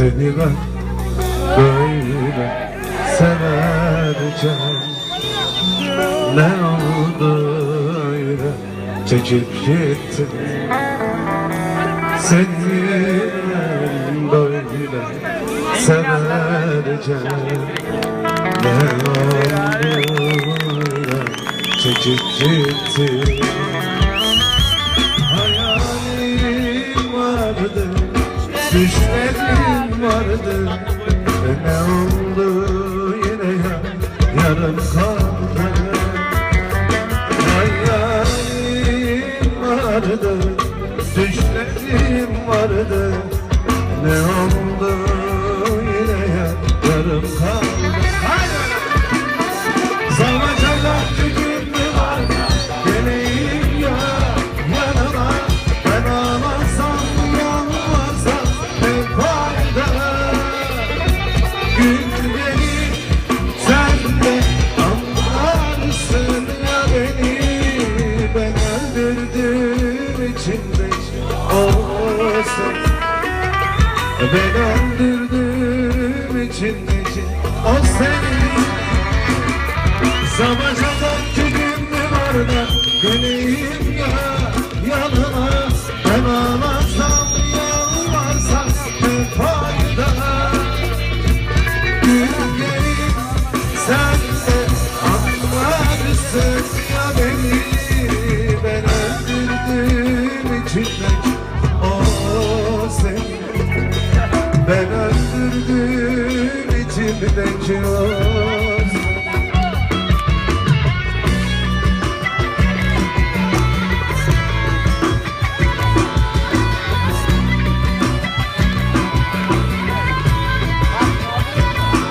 Seni ben böyle severken Ne oldu öyle çekip gittin? Seni ben böyle severken Ne oldu öyle çekip gittin? Hayalim vardı, düşlerim vardı. E Ne oldu yine ya, yarım kaldı. Hayalim vardı, düşlerim vardı. Ne oldu öldürdüğüm için de olsun Ben öldürdüğüm için. De o seni Savaşacak gücüm mü var da Geleyim ya yanına Ben öldürdüğüm için de o